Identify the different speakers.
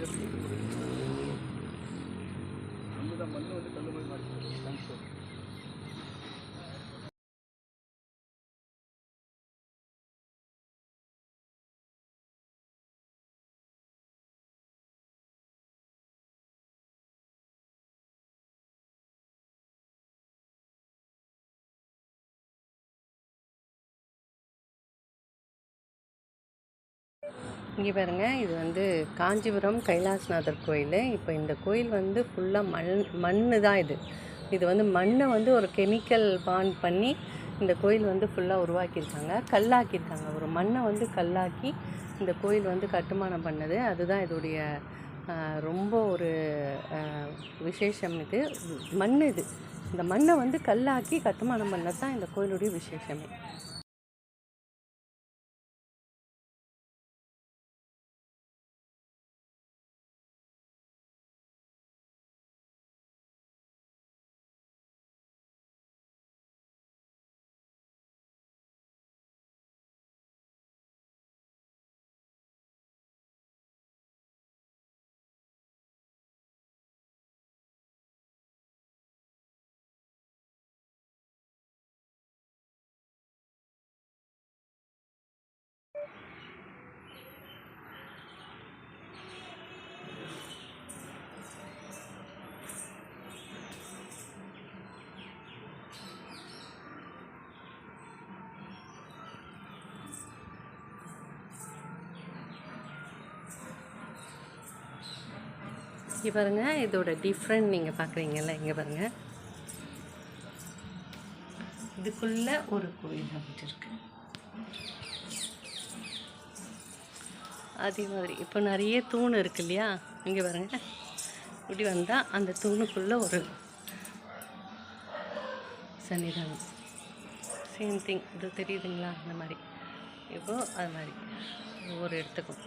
Speaker 1: Yes. இங்கே பாருங்க இது வந்து காஞ்சிபுரம் கைலாசநாதர் கோயில். இப்போ இந்த கோயில் வந்து ஃபுல்லாக மண் மண் தான் இது. இது வந்து மண்ணை வந்து ஒரு கெமிக்கல் பாண்ட் பண்ணி இந்த கோயில் வந்து ஃபுல்லாக உருவாக்கியிருக்காங்க. கல்லாக்கியிருக்காங்க. ஒரு மண்ணை வந்து கல்லாக்கி இந்த கோயில் வந்து கட்டுமானம் பண்ணது. அதுதான் இதோடைய ரொம்ப ஒரு விசேஷம் இது. மண் இது. இந்த மண்ணை வந்து கல்லாக்கி கட்டுமானம் பண்ணது தான் இந்த கோயிலுடைய விசேஷமே. இங்கே பாருங்கள் இதோட டிஃப்ரெண்ட் நீங்கள் பார்க்குறீங்கல்ல இங்கே பாருங்கள் இதுக்குள்ள ஒரு கோயில் அமைச்சிருக்கு அதே மாதிரி இப்போ நிறைய தூண் இருக்கு இல்லையா? இங்கே பாருங்க. இப்படி வந்தால் அந்த தூணுக்குள்ளே ஒரு சன்னிதானம். சேம் திங் இது தெரியுதுங்களா? அந்த மாதிரி. இப்போது அது மாதிரி. ஒவ்வொரு இடத்துக்கும்.